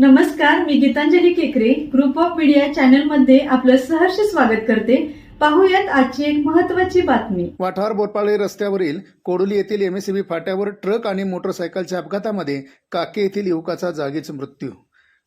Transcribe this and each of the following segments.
नमस्कार मी गीतांजली केकरे. Group of media चॅनलमध्ये आपलं सहर्ष स्वागत करते. पाहूयात आजची एक महत्वाची बातमी. वाठार बोरपाळे रस्त्यावरील कोडोली येथील एमएससीबी फाट्यावर ट्रक आणि मोटरसायकलच्या अपघातामध्ये काके येथील युवकाचा जागीच मृत्यू.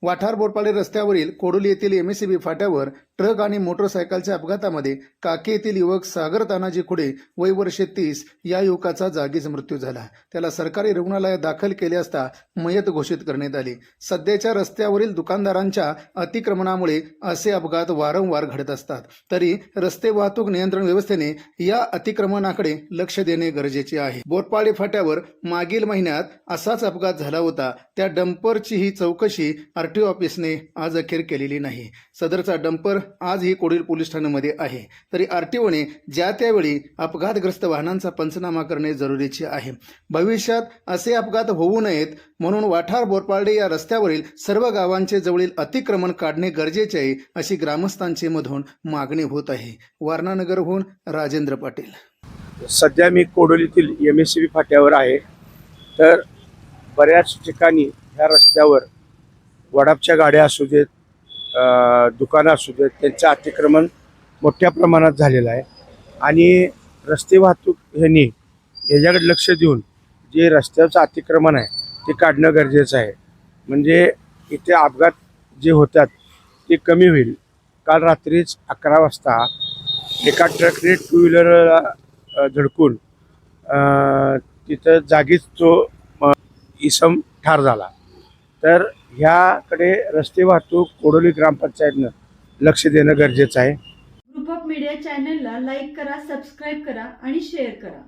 वाठार बोरपाळे रस्त्यावरील कोडोली येथील एमएससीबी फाट्यावर ट्रक आणि मोटरसायकलच्या अपघातामध्ये काके येथील युवक सागर तानाजी खुडे वय वर्षे तीस या युवकाचा जागीच मृत्यू झाला. त्याला सरकारी रुग्णालयात दाखल केले असता मयत घोषित करण्यात आली. सध्याच्या रस्त्यावरील दुकानदारांच्या अतिक्रमणामुळे असे अपघात वारंवार घडत असतात. तरी रस्ते वाहतूक नियंत्रण व्यवस्थेने या अतिक्रमणाकडे लक्ष देणे गरजेचे आहे. बोरपाडी फाट्यावर मागील महिन्यात असाच अपघात झाला होता. त्या डंपरची ही चौकशी आरटीओ ऑफिसने आज अखेर केलेली नाही. सदरचा डंपर आजही कोडील पोलीस ठाण्यामध्ये आहे. तरी आरटीओने ज्या त्यावेळी अपघातग्रस्त वाहनांचा पंचनामा करणे जरुरीचे आहे. भविष्यात असे अपघात होऊ नयेत म्हणून वाठार बोरपार्डे या रस्त्यावरील सर्व गावांचे जवळील अतिक्रमण काढणे गरजेचे आहे अशी ग्रामस्थांची मधून मागणी होत आहे. वारणानगरहून राजेंद्र पाटील. सध्या मी कोडोलीतील एम एस सी बी फाट्यावर आहे. तर बऱ्याच ठिकाणी ह्या रस्त्यावर वडापच्या गाड्या असू देत दुकानं असू देत त्यांचं अतिक्रमण मोठ्या प्रमाणात झालेलं आहे. आणि रस्ते वाहतूक ह्यांनी ह्याच्याकडे लक्ष देऊन जे रस्त्याचं अतिक्रमण आहे ते काढणं गरजेचं आहे. म्हणजे इथे अपघात जे होतात ते कमी होईल. काल रात्रीच अकरा वाजता एका ट्रकने टू व्हीलरला धडकून तिथं जागीच तो इसम ठार झाला. तर ह्याकडे रस्ते वाहतूक कोडोली ग्रामपंचायतनं लक्ष देणं गरजेचं आहे. ग्रुप ऑफ मीडिया चॅनलला लाईक करा सबस्क्राईब करा आणि शेअर करा.